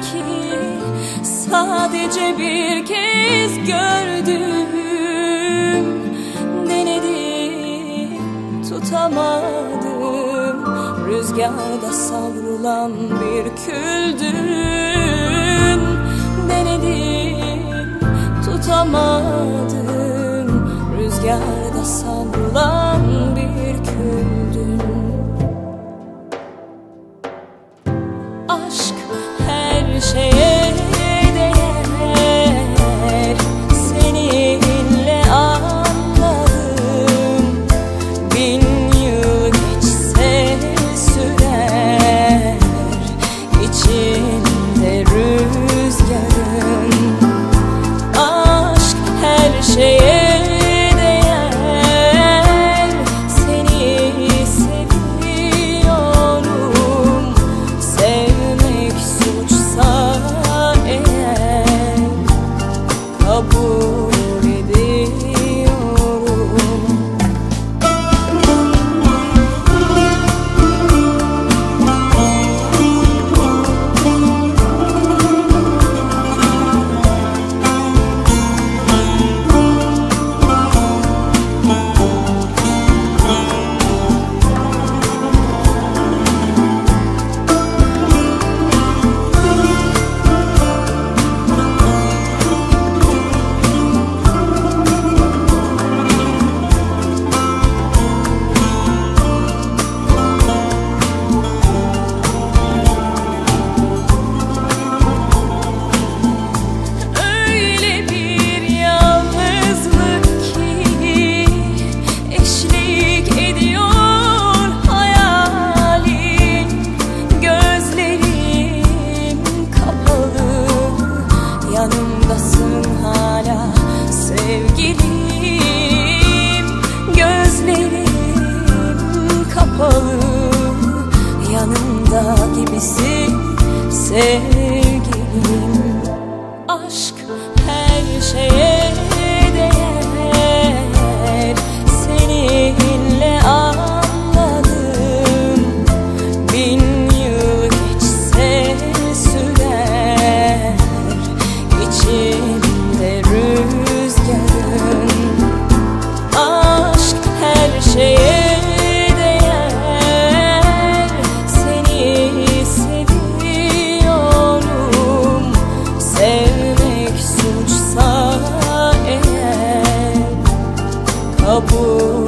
ki Sadece bir kez gördüm. Denedim tutamadım Rüzgarda savrulan bir küldün Denedim tutamadım Rüzgarda savrulan patient. por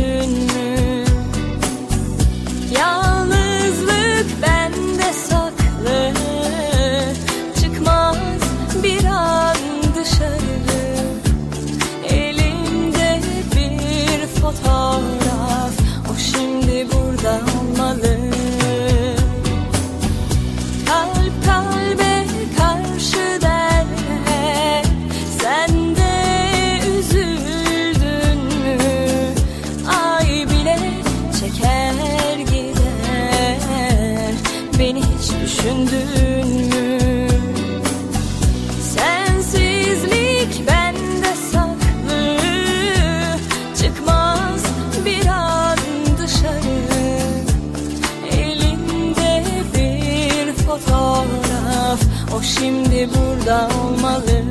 düşündün mü? Sensizlik bende saklı. Çıkmaz bir an dışarı. Elinde bir fotoğraf. O şimdi burada olmalı.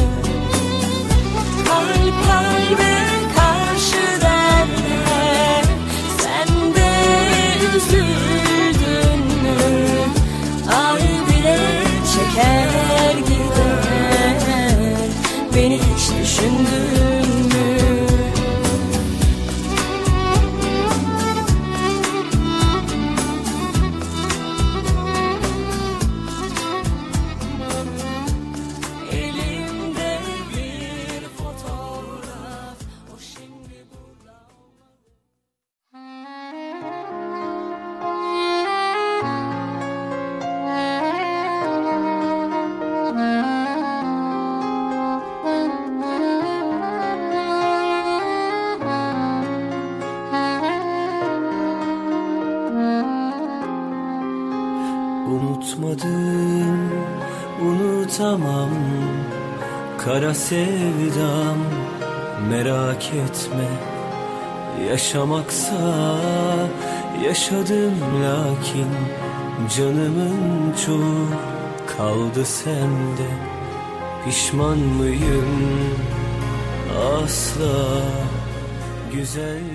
Unutmadım, unutamam. Kara sevdam merak etme. Yaşamaksa yaşadım lakin Canımın çoğu kaldı sende. Pişman mıyım? Asla. Güzel